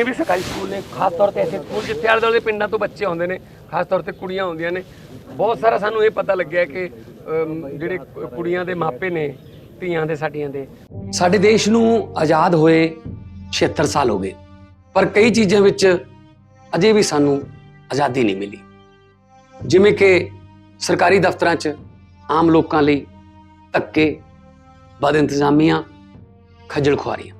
ਇਹ ਵੀ ਸਰਕਾਰੀ ਸਕੂਲ ਨੇ ਖਾਸ ਤੌਰ ਤੇ ਐਸੇ ਸਕੂਲ ਜਿੱਥੇ ਆਲੇ ਦੁਆਲੇ ਪਿੰਡਾਂ ਤੋਂ ਬੱਚੇ ਆਉਂਦੇ ਨੇ ਖਾਸ ਤੌਰ ਤੇ ਕੁੜੀਆਂ ਆਉਂਦੀਆਂ ਨੇ। ਬਹੁਤ ਸਾਰਾ ਸਾਨੂੰ ਇਹ ਪਤਾ ਲੱਗਿਆ ਕਿ ਅਮ, ਜਿਹੜੇ ਕੁ- ਕੁੜੀਆਂ ਦੇ ਮਾਪੇ ਨੇ ਧੀਆਂ ਦੇ ਸਾਡੀਆਂ ਦੇ। ਸਾਡੇ ਦੇਸ਼ ਨੂੰ ਆਜ਼ਾਦ ਹੋਏ 76 ਸਾਲ ਹੋ ਗਏ ਪਰ ਕਈ ਚੀਜ਼ਾਂ ਵਿੱਚ ਅਜੇ ਵੀ ਸਾਨੂੰ ਆਜ਼ਾਦੀ ਨਹੀਂ ਮਿਲੀ। ਜਿਵੇਂ ਕਿ ਸਰਕਾਰੀ ਦਫ਼ਤਰਾਂ 'ਚ ਆਮ ਲੋਕਾਂ ਲਈ ਧੱਕੇ ਬਦ ਇੰਤਜ਼ਾਮੀਆਂ ਖੱਜਲ ਖੁਆਰੀਆਂ।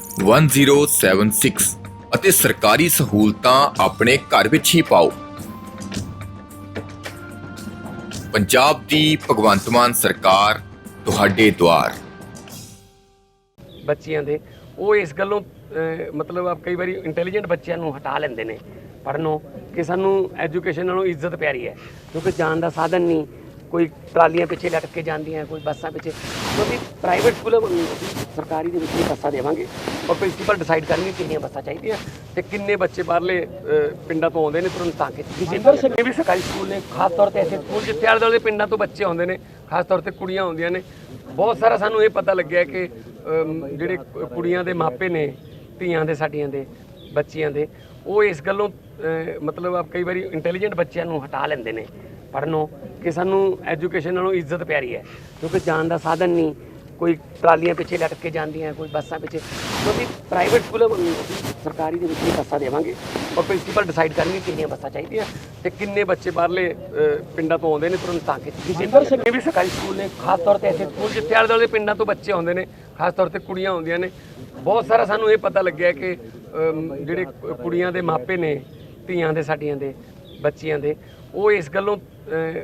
1076 ਅਤੇ ਸਰਕਾਰੀ ਸਹੂਲਤਾਂ ਆਪਣੇ ਘਰ ਵਿੱਚ ਹੀ ਪਾਓ। ਪੰਜਾਬ ਦੀ ਭਗਵੰਤ ਮਾਨ ਸਰਕਾਰ, ਤੁਹਾਡੇ ਦੁਆਰ। ਬੱਚਿਆਂ ਦੇ, ਉਹ ਇਸ ਗੱਲੋਂ ਮਤਲਬ ਆਪ ਕਈ ਵਾਰੀ ਇੰਟੈਲੀਜੈਂਟ ਬੱਚਿਆਂ ਨੂੰ ਹਟਾ ਲੈਂਦੇ ਨੇ। ਪੜਨੋਂ ਕਿ ਸਾਨੂੰ ਐਜੂਕੇਸ਼ਨ ਨਾਲੋਂ ਇੱਜ਼ਤ ਪਿਆਰੀ ਹੈ, ਕਿਉਂਕਿ ਜਾਣ ਦਾ ਸਾਧਨ ਨਹੀਂ। ਕੋਈ ਟਰਾਲੀਆਂ ਪਿੱਛੇ ਲਟਕ ਕੇ ਜਾਂਦੀਆਂ, ਕੋਈ ਬੱਸਾਂ ਪਿੱਛੇ, ਕਿਉਂਕਿ ਪ੍ਰਾਈਵੇਟ ਸਕੂਲ ਸਰਕਾਰੀ ਦੇ ਵਿੱਚ ਵੀ ਬੱਸਾਂ ਦੇਵਾਂਗੇ। ਔਰ ਪ੍ਰਿੰਸੀਪਲ ਡਿਸਾਈਡ ਕਰਨਗੇ ਕਿੰਨੀਆਂ ਬੱਸਾਂ ਚਾਹੀਦੀਆਂ ਤੇ ਕਿੰਨੇ ਬੱਚੇ ਬਾਹਰਲੇ ਪਿੰਡਾਂ ਤੋਂ ਆਉਂਦੇ ਨੇ ਤੁਰੰਤ ਤਾਂ ਕਿ ਇਹ ਵੀ ਸਰਕਾਰੀ ਸਕੂਲ ਨੇ ਖਾਸ ਤੌਰ ਤੇ ਐਸੇ ਸਕੂਲ ਜਿੱਥੇ ਆਲੇ ਦੁਆਲੇ ਪਿੰਡਾਂ ਤੋਂ ਬੱਚੇ ਆਉਂਦੇ ਨੇ ਖਾਸ ਤੌਰ ਤੇ ਕੁੜੀਆਂ ਆਉਂਦੀਆਂ ਨੇ। ਬਹੁਤ ਸਾਰਾ ਸਾਨੂੰ ਇਹ ਪਤਾ ਲੱਗਿਆ ਕਿ ਜਿਹੜੇ ਕੁੜੀਆਂ ਦੇ ਮਾਪੇ ਨੇ ਧੀਆਂ ਦੇ ਸਾਡੀਆਂ ਦੇ ਬੱਚਿਆਂ ਦੇ ਉਹ ਇਸ ਗੱਲੋਂ ਮਤਲਬ ਆਪ ਕਈ ਵਾਰੀ ਇੰਟੈਲੀਜੈਂਟ ਬੱਚਿਆਂ ਨੂੰ ਹਟਾ ਲੈਂਦੇ ਨੇ। ਪੜਨੋਂ ਕਿ ਸਾਨੂੰ ਐਜੂਕੇਸ਼ਨ ਨਾਲੋਂ ਇੱਜ਼ਤ ਪਿਆਰੀ ਹੈ ਕਿਉਂਕਿ ਜਾਣ ਦਾ ਸਾਧਨ ਨਹੀਂ। ਕੋਈ ਟਰਾਲੀਆਂ ਪਿੱਛੇ ਲਟਕ ਕੇ ਜਾਂਦੀਆਂ ਕੋਈ ਬੱਸਾਂ ਪਿੱਛੇ। ਕਿਉਂਕਿ ਪ੍ਰਾਈਵੇਟ ਸਕੂਲ ਸਰਕਾਰੀ ਦੇ ਵਿੱਚ ਵੀ ਬੱਸਾਂ ਦੇਵਾਂਗੇ। ਔਰ ਪ੍ਰਿੰਸੀਪਲ ਡਿਸਾਈਡ ਕਰਨਗੇ ਕਿੰਨੀਆਂ ਬੱਸਾਂ ਚਾਹੀਦੀਆਂ ਤੇ ਕਿੰਨੇ ਬੱਚੇ ਬਾਹਰਲੇ ਪਿੰਡਾਂ ਤੋਂ ਆਉਂਦੇ ਨੇ ਤੁਰੰਤ ਤਾਂ ਕਿ ਇਹ ਵੀ ਸਰਕਾਰੀ ਸਕੂਲ ਨੇ ਖਾਸ ਤੌਰ ਤੇ ਐਸੇ ਸਕੂਲ ਜਿੱਥੇ ਆਲੇ ਦੁਆਲੇ ਪਿੰਡਾਂ ਤੋਂ ਬੱਚੇ ਆਉਂਦੇ ਨੇ ਖਾਸ ਤੌਰ ਤੇ ਕੁੜੀਆਂ ਆਉਂਦੀਆਂ ਨੇ। ਬਹੁਤ ਸਾਰਾ ਸਾਨੂੰ ਇਹ ਪਤਾ ਲੱਗਿਆ ਕਿ ਜਿਹੜੇ ਕੁੜੀਆਂ ਦੇ ਮਾਪੇ ਨੇ ਧੀਆਂ ਦੇ ਸਾਡੀਆਂ ਦੇ ਬੱਚਿਆਂ ਦੇ ਉਹ ਇਸ ਗੱਲੋਂ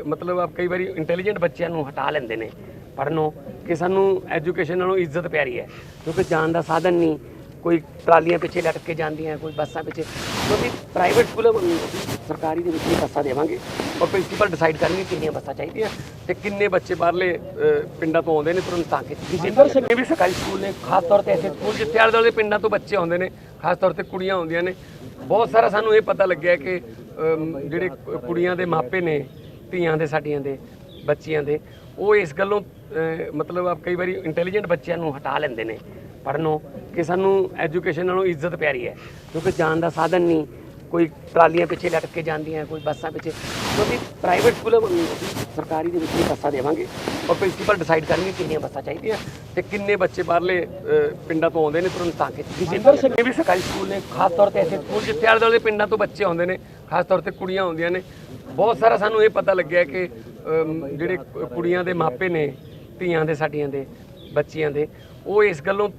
ਮਤਲਬ ਆਪ ਕਈ ਵਾਰੀ ਇੰਟੈਲੀਜੈਂਟ ਬੱਚਿਆਂ ਨੂੰ ਹਟਾ ਲੈਂਦੇ ਨੇ। ਪੜਨੋਂ ਕਿ ਸਾਨੂੰ ਐਜੂਕੇਸ਼ਨ ਨਾਲੋਂ ਇੱਜ਼ਤ ਪਿਆਰੀ ਹੈ ਕਿਉਂਕਿ ਜਾਣ ਦਾ ਸਾਧਨ ਨਹੀਂ ਕੋਈ ਟਰਾਲੀਆਂ ਪਿੱਛੇ ਲਟਕ ਕੇ ਜਾਂਦੀਆਂ ਕੋਈ ਬੱਸਾਂ ਪਿੱਛੇ। ਕਿਉਂਕਿ ਪ੍ਰਾਈਵੇਟ ਸਕੂਲ ਸਰਕਾਰੀ ਦੇ ਵਿੱਚ ਵੀ ਬੱਸਾਂ ਦੇਵਾਂਗੇ ਔਰ ਪ੍ਰਿੰਸੀਪਲ ਡਿਸਾਈਡ ਕਰਨਗੇ ਕਿੰਨੀਆਂ ਬੱਸਾਂ ਚਾਹੀਦੀਆਂ ਤੇ ਕਿੰਨੇ ਬੱਚੇ ਬਾਹਰਲੇ ਪਿੰਡਾਂ ਤੋਂ ਆਉਂਦੇ ਨੇ ਤੁਰੰਤ ਤਾਂ ਕਿ ਇਹ ਵੀ ਸਰਕਾਰੀ ਸਕੂਲ ਨੇ ਖਾਸ ਤੌਰ ਤੇ ਐਸੇ ਸਕੂਲ ਜਿੱਥੇ ਆਲੇ ਦੁਆਲੇ ਪਿੰਡਾਂ ਤੋਂ ਬੱਚੇ ਆਉਂਦੇ ਨੇ ਖਾਸ ਤੌਰ ਤੇ ਕੁੜੀਆਂ ਆਉਂਦੀਆਂ ਨੇ। ਬਹੁਤ ਸਾਰਾ ਸਾਨੂੰ ਇਹ ਪਤਾ ਲੱਗਿਆ ਕਿ ਜਿਹੜੇ ਕੁੜੀਆਂ ਦੇ ਮਾਪੇ ਨੇ ਧੀਆਂ ਦੇ ਸਾਡੀਆਂ ਦੇ ਬੱਚਿਆਂ ਦੇ ਉਹ ਇਸ ਗੱਲੋਂ ਮਤਲਬ ਆਪ ਕਈ ਵਾਰੀ ਇੰਟੈਲੀਜੈਂਟ ਬੱਚਿਆਂ ਨੂੰ ਹਟਾ ਲੈਂਦੇ ਨੇ। ਪੜਨੋਂ ਕਿ ਸਾਨੂੰ ਐਜੂਕੇਸ਼ਨ ਨਾਲੋਂ ਇੱਜ਼ਤ ਪਿਆਰੀ ਹੈ ਕਿਉਂਕਿ ਜਾਣ ਦਾ ਸਾਧਨ ਨਹੀਂ। ਕੋਈ ਟਰਾਲੀਆਂ ਪਿੱਛੇ ਲਟਕ ਕੇ ਜਾਂਦੀਆਂ ਕੋਈ ਬੱਸਾਂ ਪਿੱਛੇ। ਕਿਉਂਕਿ ਪ੍ਰਾਈਵੇਟ ਸਕੂਲ ਸਰਕਾਰੀ ਦੇ ਵਿੱਚ ਵੀ ਬੱਸਾਂ ਦੇਵਾਂਗੇ। ਔਰ ਪ੍ਰਿੰਸੀਪਲ ਡਿਸਾਈਡ ਕਰਨਗੇ ਕਿੰਨੀਆਂ ਬੱਸਾਂ ਚਾਹੀਦੀਆਂ ਤੇ ਕਿੰਨੇ ਬੱਚੇ ਬਾਹਰਲੇ ਪਿੰਡਾਂ ਤੋਂ ਆਉਂਦੇ ਨੇ ਤੁਰੰਤ ਤਾਂ ਕਿ ਇਹ ਵੀ ਸਰਕਾਰੀ ਸਕੂਲ ਨੇ ਖਾਸ ਤੌਰ ਤੇ ਐਸੇ ਸਕੂਲ ਜਿੱਥੇ ਆਲੇ ਦੁਆਲੇ ਪਿੰਡਾਂ ਤੋਂ ਬੱਚੇ ਆਉਂਦੇ ਨੇ ਖਾਸ ਤੌਰ ਤੇ ਕੁੜੀਆਂ ਆਉਂਦੀਆਂ ਨੇ। ਬਹੁਤ ਸਾਰਾ ਸਾਨੂੰ ਇਹ ਪਤਾ ਲੱਗਿਆ ਕਿ ਜਿਹੜੇ ਕੁੜੀਆਂ ਦੇ ਮਾਪੇ ਨੇ, ਧੀਆਂ ਦੇ, ਸਾਡੀਆਂ ਦੇ, ਬੱਚਿਆਂ ਦੇ, ਉਹ ਇਸ ਗੱਲੋਂ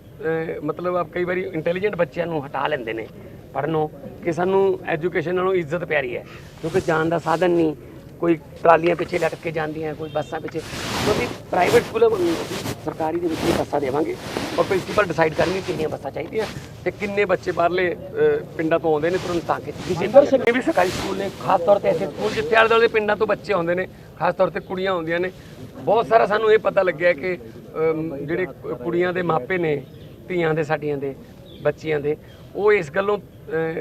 ਮਤਲਬ ਆਪ ਕਈ ਵਾਰੀ ਇੰਟੈਲੀਜੈਂਟ ਬੱਚਿਆਂ ਨੂੰ ਹਟਾ ਲੈਂਦੇ ਨੇ ਪੜਨੋਂ ਕਿ ਸਾਨੂੰ ਐਜੂਕੇਸ਼ਨ ਨਾਲੋਂ ਇੱਜ਼ਤ ਪਿਆਰੀ ਹੈ, ਕਿਉਂਕਿ ਜਾਣ ਦਾ ਸਾਧਨ ਨਹੀਂ। ਕੋਈ ਟਰਾਲੀਆਂ ਪਿੱਛੇ ਲਟਕ ਕੇ ਜਾਂਦੀਆਂ, ਕੋਈ ਬੱਸਾਂ ਪਿੱਛੇ, ਕਿਉਂਕਿ ਪ੍ਰਾਈਵੇਟ ਸਕੂਲਾਂ ਸਰਕਾਰੀ ਦੇ ਵਿੱਚ ਵੀ ਬੱਸਾਂ ਦੇਵਾਂਗੇ। ਔਰ ਪ੍ਰਿੰਸੀਪਲ ਡਿਸਾਈਡ ਕਰਨਗੇ ਕਿੰਨੀਆਂ ਬੱਸਾਂ ਚਾਹੀਦੀਆਂ ਤੇ ਕਿੰਨੇ ਬੱਚੇ ਬਾਹਰਲੇ ਪਿੰਡਾਂ ਤੋਂ ਆਉਂਦੇ ਨੇ ਤੁਰੰਤ ਤਾਂ ਕਿ ਇਹ ਵੀ ਸਰਕਾਰੀ ਸਕੂਲ ਨੇ ਖਾਸ ਤੌਰ ਤੇ ਐਸੇ ਸਕੂਲ ਜਿੱਥੇ ਆਲੇ ਦੁਆਲੇ ਪਿੰਡਾਂ ਤੋਂ ਬੱਚੇ ਆਉਂਦੇ ਨੇ ਖਾਸ ਤੌਰ ਤੇ ਕੁੜੀਆਂ ਆਉਂਦੀਆਂ ਨੇ। ਬਹੁਤ ਸਾਰਾ ਸਾਨੂੰ ਇਹ ਪਤਾ ਲੱਗਿਆ ਕਿ ਜਿਹੜੇ ਕੁੜੀਆਂ ਦੇ ਮਾਪੇ ਨੇ ਧੀਆਂ ਦੇ ਸਾਡੀਆਂ ਦੇ ਬੱਚਿਆਂ ਦੇ ਉਹ ਇਸ ਗੱਲੋਂ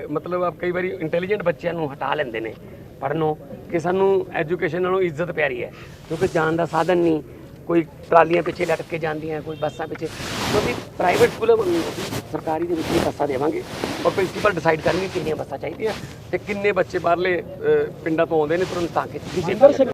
ਮਤਲਬ ਆਪ ਕਈ ਵਾਰੀ ਇੰਟੈਲੀਜੈਂਟ ਬੱਚਿਆਂ ਨੂੰ ਹਟਾ ਲੈਂਦੇ ਨੇ ਪੜਨੋਂ ਕਿ ਸਾਨੂੰ ਐਜੂਕੇਸ਼ਨ ਨਾਲੋਂ ਇੱਜ਼ਤ ਪਿਆਰੀ ਹੈ ਕਿਉਂਕਿ ਜਾਣ ਦਾ ਸਾਧਨ ਨਹੀਂ ਕੋਈ ਟਰਾਲੀਆਂ ਪਿੱਛੇ ਲਟਕ ਕੇ ਜਾਂਦੀਆਂ ਕੋਈ ਬੱਸਾਂ ਪਿੱਛੇ। ਕਿਉਂਕਿ ਪ੍ਰਾਈਵੇਟ ਸਕੂਲ ਸਰਕਾਰੀ ਦੇ ਵਿੱਚ ਬੱਸਾਂ ਦੇਵਾਂਗੇ ਔਰ ਪ੍ਰਿੰਸੀਪਲ ਡਿਸਾਈਡ ਕਰਨਗੇ ਕਿੰਨੀਆਂ ਬੱਸਾਂ ਚਾਹੀਦੀਆਂ ਤੇ ਕਿੰਨੇ ਬੱਚੇ ਬਾਹਰਲੇ ਪਿੰਡਾਂ ਤੋਂ ਆਉਂਦੇ ਨੇ ਤੁਰੰਤ ਤਾਂ ਕਿ